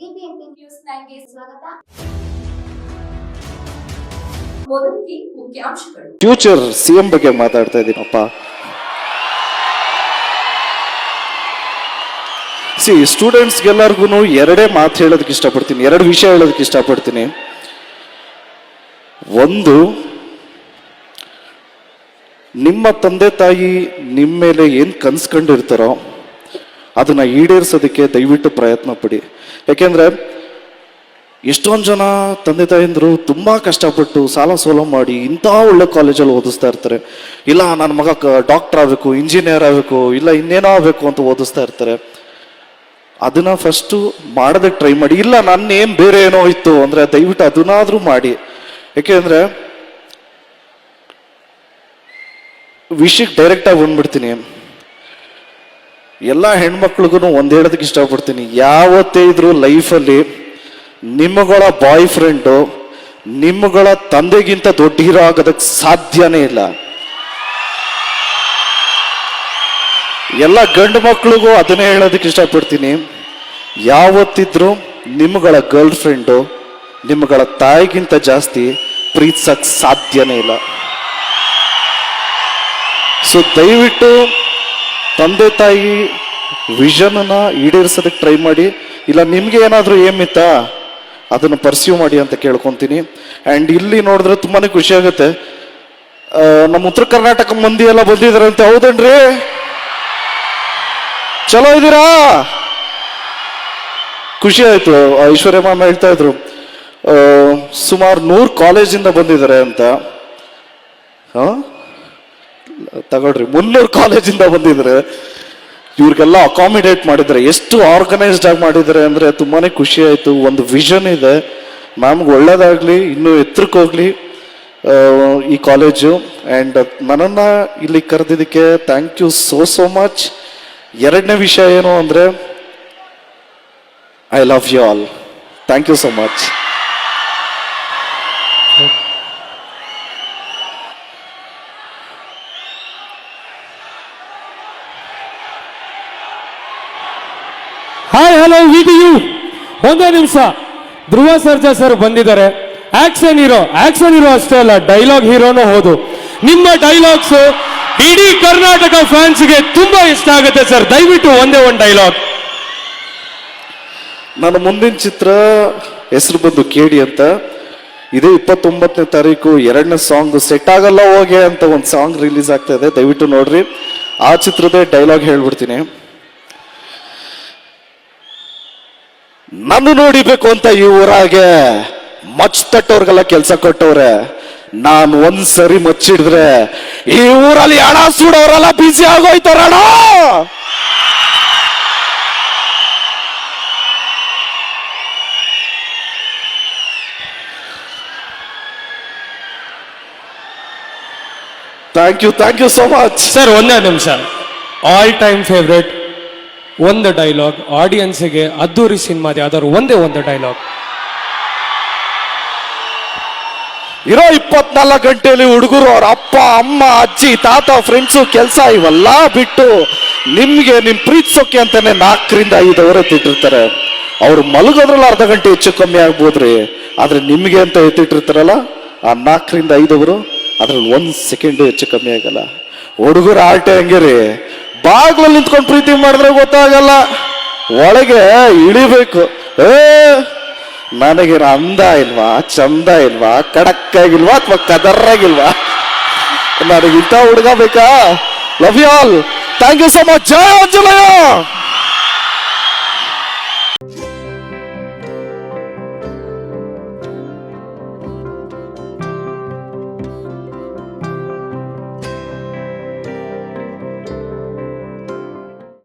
BBMP news ನೈನ್ಗೆ ಸ್ವಾಗತ. ಮೊದಲಿಗೆ ಮುಖ್ಯಾಂಶಗಳು. ಫ್ಯೂಚರ್ ಸಿಎಂ ಬಗ್ಗೆ ಮಾತಾಡ್ತಾ ಇದ್ದೀನಪ್ಪ ಸಿ ಸ್ಟೂಡೆಂಟ್ಸ್ಗೆಲ್ಲರಿಗೂ ಎರಡೇ ಮಾತು ಹೇಳೋದಕ್ಕೆ ಇಷ್ಟಪಡ್ತೀನಿ, ಎರಡು ವಿಷಯ ಹೇಳೋದಕ್ಕೆ ಇಷ್ಟಪಡ್ತೀನಿ. ಒಂದು, ನಿಮ್ಮ ತಂದೆ ತಾಯಿ ನಿಮ್ಮ ಮೇಲೆ ಏನು ಕನ್ಸ್ಕೊಂಡಿರ್ತಾರೋ ಅದನ್ನ ಈಡೇರಿಸೋದಕ್ಕೆ ದಯವಿಟ್ಟು ಪ್ರಯತ್ನ ಪಡಿ. ಯಾಕೆಂದ್ರೆ ಎಷ್ಟೊಂದು ಜನ ತಂದೆ ತಾಯಂದರು ತುಂಬ ಕಷ್ಟಪಟ್ಟು ಸಾಲ ಸೋಲ ಮಾಡಿ ಇಂಥ ಒಳ್ಳೆ ಕಾಲೇಜಲ್ಲಿ ಓದಿಸ್ತಾ ಇರ್ತಾರೆ. ಇಲ್ಲ ನನ್ನ ಮಗ ಡಾಕ್ಟರ್ ಆಗಬೇಕು ಇಂಜಿನಿಯರ್ ಆಗಬೇಕು, ಇಲ್ಲ ಇನ್ನೇನೋ ಆಗಬೇಕು ಅಂತ ಓದಿಸ್ತಾ ಇರ್ತಾರೆ. ಅದನ್ನ ಫಸ್ಟು ಮಾಡೋದಕ್ಕೆ ಟ್ರೈ ಮಾಡಿ. ಇಲ್ಲ ನನ್ನ ನೇಮ್ ಬೇರೆ ಏನೋ ಇತ್ತು ಅಂದರೆ ದಯವಿಟ್ಟು ಅದನ್ನಾದರೂ ಮಾಡಿ. ಯಾಕೆಂದರೆ ವಿಷಯಕ್ಕೆ ಡೈರೆಕ್ಟಾಗಿ ಬಂದ್ಬಿಡ್ತೀನಿ. ಎಲ್ಲ ಹೆಣ್ಮಕ್ಳಿಗೂ ಒಂದು ಹೇಳೋದಕ್ಕೆ ಇಷ್ಟಪಡ್ತೀನಿ. ಯಾವತ್ತೇ ಇದ್ರು ಲೈಫಲ್ಲಿ ನಿಮ್ಮಗಳ ಬಾಯ್ ಫ್ರೆಂಡು ನಿಮ್ಮಗಳ ತಂದೆಗಿಂತ ದೊಡ್ಡ ಹೀರೋ ಆಗೋದಕ್ಕೆ ಸಾಧ್ಯನೇ ಇಲ್ಲ. ಎಲ್ಲ ಗಂಡು ಮಕ್ಳಿಗೂ ಅದನ್ನೇ ಹೇಳೋದಕ್ಕೆ ಇಷ್ಟಪಡ್ತೀನಿ. ಯಾವತ್ತಿದ್ರೂ ನಿಮ್ಮಗಳ ಗರ್ಲ್ ಫ್ರೆಂಡು ನಿಮ್ಮಗಳ ತಾಯಿಗಿಂತ ಜಾಸ್ತಿ ಪ್ರೀತಿಸಕ್ಕೆ ಸಾಧ್ಯನೇ ಇಲ್ಲ. ಸೊ ದಯವಿಟ್ಟು ತಂದೆ ತಾಯಿ ವಿಷನನ್ನ ಈಡೇರಿಸೋದಕ್ಕೆ ಟ್ರೈ ಮಾಡಿ, ಇಲ್ಲ ನಿಮ್ಗೆ ಏನಾದರೂ ಏಮಿತ್ತಾ, ಅದನ್ನು ಪರ್ಸ್ಯೂ ಮಾಡಿ ಅಂತ ಕೇಳ್ಕೊಂತೀನಿ. ಆ್ಯಂಡ್ ಇಲ್ಲಿ ನೋಡಿದ್ರೆ ತುಂಬಾ ಖುಷಿ ಆಗುತ್ತೆ. ನಮ್ಮ ಉತ್ತರ ಕರ್ನಾಟಕ ಮಂದಿ ಎಲ್ಲ ಬಂದಿದಾರಂತೆ ಹೌದನ್ರಿ? ಚಲೋ ಇದ್ದೀರಾ ಖುಷಿ ಆಯಿತು ಐಶ್ವರ್ಯ ಮ್ಯಾಮ್ ಹೇಳ್ತಾ ಇದ್ರು. ಸುಮಾರು ನೂರು ಕಾಲೇಜಿಂದ ಬಂದಿದ್ದಾರೆ ಅಂತ. ಹಾ ತಗೊಳ್ರಿ. ಮುನ್ನೂರು ಕಾಲೇಜಿಂದ ಬಂದಿದ್ರೆ, ಇವ್ರಿಗೆಲ್ಲ ಅಕಾಮಿಡೇಟ್ ಮಾಡಿದ್ರೆ, ಎಷ್ಟು ಆರ್ಗನೈಸ್ಡ್ ಆಗಿ ಮಾಡಿದ್ದಾರೆ ಅಂದ್ರೆ ತುಂಬಾನೇ ಖುಷಿ ಆಯ್ತು. ಒಂದು ವಿಷನ್ ಇದೆ. ಮ್ಯಾಮ್ಗೆ ಒಳ್ಳೇದಾಗ್ಲಿ, ಇನ್ನೂ ಎತ್ತರಕ್ಕೆ ಹೋಗ್ಲಿ ಈ ಕಾಲೇಜು ಆ್ಯಂಡ್ ನನ್ನನ್ನು ಇಲ್ಲಿ ಕರೆದಿದ್ದಕ್ಕೆ thank you so so much ಎರಡನೇ ವಿಷಯ ಏನು ಅಂದರೆ I love you all thank you so much hi hello you ಒಂದೇ ನಿಮಿಷ. ಧ್ರುವ ಸರ್ಜಾ ಸರ್ ಬಂದಿದ್ದಾರೆ. ಆಕ್ಷನ್ ಹೀರೋ ಆಕ್ಷನ್ ಹೀರೋ ಅಷ್ಟೇ ಅಲ್ಲ ಡೈಲಾಗ್ ಹೀರೋನೂ ಹೌದು. ನಿಮ್ಮ ಡೈಲಾಗ್ಸ್ ಇಡೀ ಕರ್ನಾಟಕ ಫ್ಯಾನ್ಸ್ಗೆ ತುಂಬಾ ಇಷ್ಟ ಆಗುತ್ತೆ ಸರ್. ದಯವಿಟ್ಟು ಒಂದೇ ಒಂದು ಡೈಲಾಗ್ ನನ್ನ ಮುಂದಿನ ಚಿತ್ರ ಹೆಸರು ಬಂದು ಕೇಳಿ ಅಂತ. ಇದೇ ಇಪ್ಪತ್ತೊಂಬತ್ತನೇ ತಾರೀಕು ಎರಡನೇ ಸಾಂಗ್ ಸೆಟ್ ಆಗಲ್ಲ ಹೋಗೆ ಅಂತ ಒಂದು ಸಾಂಗ್ ರಿಲೀಸ್ ಆಗ್ತಾ ಇದೆ. ದಯವಿಟ್ಟು ನೋಡ್ರಿ. ಆ ಚಿತ್ರದ ಡೈಲಾಗ್ ಹೇಳ್ಬಿಡ್ತೀನಿ. ನಾನು ನೋಡಿಬೇಕು ಅಂತ ಈ ಊರಾಗೆ ಮಚ್ ತಟ್ಟವ್ರಿಗೆಲ್ಲ ಕೆಲಸ ಕೊಟ್ಟವ್ರೆ. ನಾನು ಒಂದ್ ಸರಿ ಮಚ್ಚಿಡಿದ್ರೆ ಈ ಊರಲ್ಲಿ ಹಣ ಸುಡೋರೆಲ್ಲ ಬಿಸಿ ಆಗೋಯ್ತಾರಣ thank you thank you so much sir ಒಂದೇ ನಿಮಿಷ. ಆಲ್ ಟೈಮ್ ಫೇವ್ರೆಟ್ ಒಂದು ಡೈಲಾಗ್ ಆಡಿಯನ್ಸ್ಗೆ ಅದ್ದೂರಿ ಸಿನಿಮಾದ ಯಾವ್ದಾದ್ರು ಒಂದೇ ಒಂದು ಡೈಲಾಗ್ ಇರೋ ಇಪ್ಪತ್ನಾಲ್ಕು ಗಂಟೆಯಲ್ಲಿ ಹುಡುಗರು ಅವ್ರ ಅಪ್ಪ, ಅಮ್ಮ, ಅಜ್ಜಿ, ತಾತ ಫ್ರೆಂಡ್ಸು ಕೆಲಸ ಇವೆಲ್ಲ ಬಿಟ್ಟು ನಿಮ್ಗೆ ನಿಮ್ ಪ್ರೀತಿಸೋಕೆ ಅಂತಾನೆ ನಾಲ್ಕರಿಂದ ಐದು ಅವರ ತಿಟ್ಟಿರ್ತಾರೆ. ಅವ್ರು ಮಲಗೋದ್ರಲ್ಲಿ ಅರ್ಧ ಗಂಟೆ ಹೆಚ್ಚು ಕಮ್ಮಿ ಆಗ್ಬೋದ್ರಿ. ಆದ್ರೆ ನಿಮ್ಗೆ ಅಂತ ಎತ್ತಿಟ್ಟಿರ್ತಾರಲ್ಲ, ಆ ನಾಲ್ಕರಿಂದ ಐದು ಅವರು ಅದ್ರಲ್ಲಿ ಒಂದ್ ಸೆಕೆಂಡ್ ಹೆಚ್ಚು ಕಮ್ಮಿ ಆಗಲ್ಲ. ಹುಡುಗರು ಆಟ ಹಂಗೆ ರೀ. ಬಾಗ್ಲಲ್ಲಿ ನಿಂತ್ಕೊಂಡು ಪ್ರೀತಿ ಮಾಡಿದ್ರೆ ಗೊತ್ತಾಗಲ್ಲ. ಒಳಗೆ ಇಳಿಬೇಕು. ಏ ನನಗೆ ಅಂದ ಇಲ್ವಾ, ಚಂದ ಇಲ್ವಾ, ಕಡಕ್ಕಾಗಿಲ್ವಾ ಅಥವಾ ಕದರ್ರಾಗಿಲ್ವಾ? ನನಗೆ ಇಂಥ ಹುಡುಗ ಬೇಕಾ? Love you all thank you so much Jaya Anjaneya.